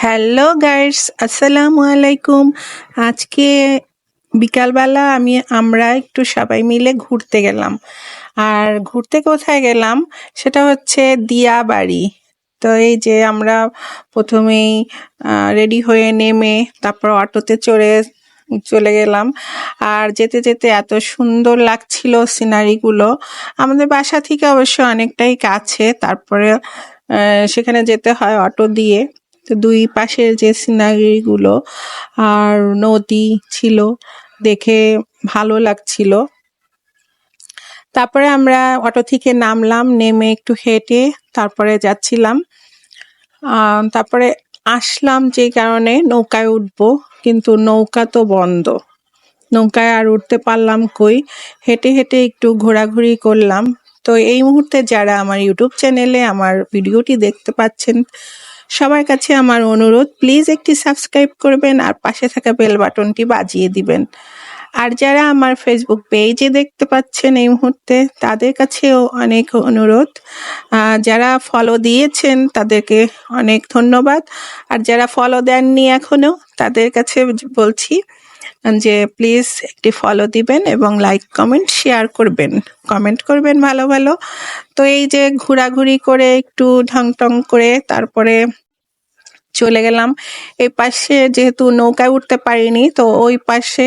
Hello guys আসসালামু আলাইকুম আজকে বিকালবেলা আমি, আমরা একটু সবাই মিলে ঘুরতে গেলাম। আর ঘুরতে কোথায় গেলাম? সেটা হচ্ছে দিয়াবাড়ি। তো এই যে আমরা প্রথমেই রেডি হয়ে নেমে তারপর অটোতে চড়ে, চলে গেলাম। আর যেতে যেতে এত সুন্দর লাগছিল সিনারিগুলো আমাদের বাসা থেকে অবশ্য অনেকটাই কাছে। তারপরে সেখানে যেতে হয় অটো দিয়ে। দুই পাশের যে সিনারিগুলো আর নদী ছিল দেখে ভালো লাগছিল। তারপরে আমরা অটো থেকে নামলাম, নেমে একটু হেঁটে তারপরে যাচ্ছিলাম। তারপরে আসলাম যে কারণে নৌকায় উঠবো, কিন্তু নৌকা তো বন্ধ। নৌকায় আর উঠতে পারলাম কই? হেঁটে হেঁটে একটু ঘোরাঘুরি করলাম। তো এই মুহূর্তে যারা আমার ইউটিউব চ্যানেলে আমার ভিডিওটি দেখতে পাচ্ছেন সবার কাছে আমার অনুরোধ প্লিজ একটি সাবস্ক্রাইব করবেন আর পাশে থাকা বেল বাটনটি বাজিয়ে দিবেন। আর যারা আমার ফেসবুক পেজে দেখতে পাচ্ছেন এই মুহূর্তে, তাদের কাছেও অনেক অনুরোধ। যারা ফলো দিয়েছেন, তাদেরকে অনেক ধন্যবাদ। আর যারা ফলো দেননি এখনও তাদের কাছে বলছি যে প্লিজ একটি ফলো দিবেন এবং লাইক কমেন্ট শেয়ার করবেন। কমেন্ট করবেন ভালো ভালো। তো এই যে ঘোরাঘুরি করে, একটু ঢং টং করে, তারপরে চলে গেলাম। এই পাশে যেহেতু নৌকায় উঠতে পারিনি, তো ওই পাশে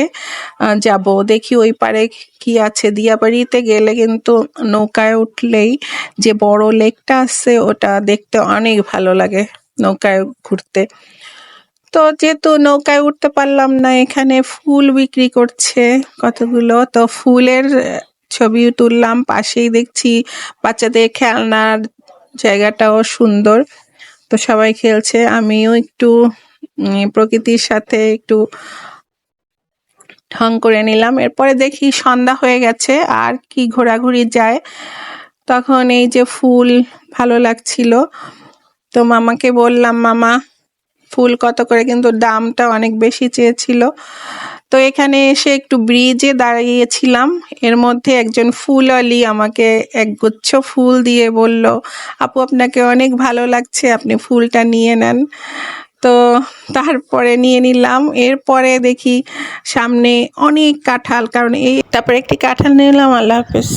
যাব। দেখি ওই পারে কি আছে। দিয়াবাড়িতে গেলে কিন্তু নৌকায় উঠলেই যে বড় লেকটা আছে, ওটা দেখতে অনেক ভালো লাগে নৌকায় ঘুরতে। তো যেহেতু নৌকায় উঠতে পারলাম না, এখানে ফুল বিক্রি করছে কতগুলো? তো ফুলের ছবি তুললাম। পাশেই দেখছি বাচ্চাদের খেলনার জায়গাটাও সুন্দর। তো সবাই খেলছে। আমিও একটু প্রকৃতির সাথে একটু ঢং করে নিলাম। এরপরে দেখি সন্ধ্যা হয়ে গেছে আর কি ঘোরাঘুরি যায়। তখন এই যে ফুল ভালো লাগছিল। তো মামাকে বললাম, মামা ফুল কত করে, কিন্তু দামটা অনেক বেশি চেয়েছিল। তো এখানে এসে একটু ব্রিজে দাঁড়িয়েছিলাম। এর মধ্যে একজন ফুল ফুলওয়ালি আমাকে একগুচ্ছ ফুল দিয়ে বলল, আপু, আপনাকে অনেক ভালো লাগছে, আপনি ফুলটা নিয়ে নেন। তো তারপরে নিয়ে নিলাম। এরপরে দেখি সামনে অনেক কাঁঠাল, কারণ এই, তারপরে একটি কাঁঠাল নিলাম আল্লাহ হাফেজ।